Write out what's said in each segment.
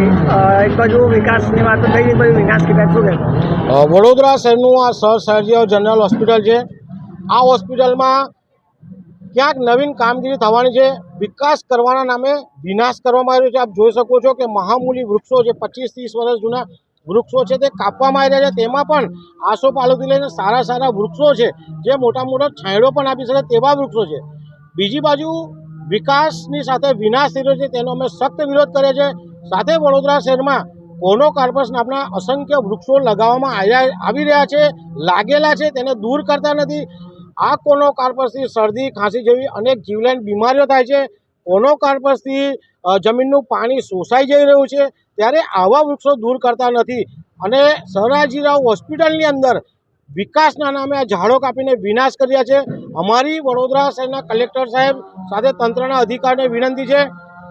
એક બાજુ વિકાસની વાતો થઈ બાજુ વિકાસ વડોદરા શહેરનું આ સર સર્જીઓ જનરલ હોસ્પિટલ છે. આ હોસ્પિટલમાં ક્યાંક નવીન કામગીરી થવાની છે. વિકાસ કરવાના નામે વિનાશ કરવામાં આવ્યો છે. આપ જોઈ શકો છો કે મહામૂલી વૃક્ષો જે પચીસ ત્રીસ વર્ષ જૂના વૃક્ષો છે તે કાપવામાં આવી રહ્યા છે. તેમાં પણ આસોપાલવથી લઈને સારા સારા વૃક્ષો છે. જે મોટા મોટા છાંયડો પણ આપી શકે તેવા વૃક્ષો છે. બીજી બાજુ વિકાસની સાથે વિનાશ થઈ રહ્યો છે. તેનો અમે સખ્ત વિરોધ કરીએ છીએ સાથે વડોદરા શહેરમાં કોનો કાર્પસ નામના અસંખ્ય વૃક્ષો લગાવવામાં આવ્યા આવી રહ્યા છે, લાગેલા છે, તેને દૂર કરતા નથી. આ કોનો કાર્પસથી શરદી, ખાંસી જેવી અનેક જીવલેણ બીમારીઓ થાય છે. કોનો કાર્પસથી જમીનનું પાણી શોષાઈ જઈ રહ્યું છે, ત્યારે આવા વૃક્ષો દૂર કરતા નથી. અને સરાજીરાવ હોસ્પિટલની અંદર વિકાસના નામે આ ઝાડો કાપીને વિનાશ કર્યા છે. અમારી વડોદરા શહેરના કલેક્ટર સાહેબ સાથે તંત્રના અધિકારીને વિનંતી છે.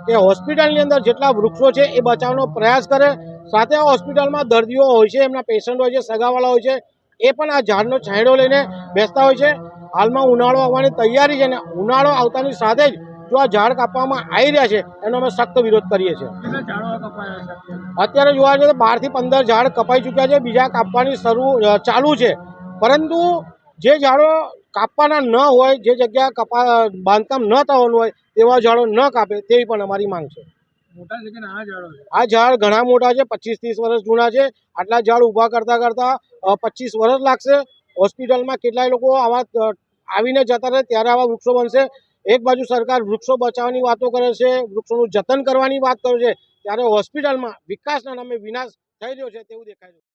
કે હોસ્પિટલની અંદર જેટલા વૃક્ષો છે એ બચાવવાનો પ્રયાસ કરે. સાથે આ હોસ્પિટલમાં દર્દીઓ હોય છે એમના પેશન્ટ હોય છે સગાવાળા હોય છે એ પણ આ ઝાડનો છાંયડો લઈને બેસતા હોય છે. હાલમાં ઉનાળો આવવાની તૈયારી છે ને ઉનાળો આવતાની સાથે જ જો આ ઝાડ કાપવામાં આવી રહ્યા છે એનો અમે સખ્ત વિરોધ કરીએ છીએ. અત્યારે? જોવા જઈએ તો બારથી પંદર ઝાડ કપાઈ ચૂક્યા છે બીજા કાપવાની શરૂ ચાલુ છે. પરંતુ જે ઝાડો કાપવાના ન હોય જે જગ્યા કપા બાંધકામ ન થવાનું હોય તેવા ઝાડો ન કાપે તેવી પણ અમારી માંગ છે. આ ઝાડ ઘણા મોટા છે પચીસ ત્રીસ વર્ષ જૂના છે. આટલા ઝાડ ઊભા કરતાં કરતાં પચીસ વર્ષ લાગશે. હોસ્પિટલમાં કેટલાય લોકો આવા આવીને જતા રહે ત્યારે આવા વૃક્ષો બનશે. એક બાજુ સરકાર વૃક્ષો બચાવવાની વાતો કરે છે વૃક્ષોનું જતન કરવાની વાત કરે છે ત્યારે હોસ્પિટલમાં વિકાસના નામે વિનાશ થઈ રહ્યો છે તેવું દેખાય છે.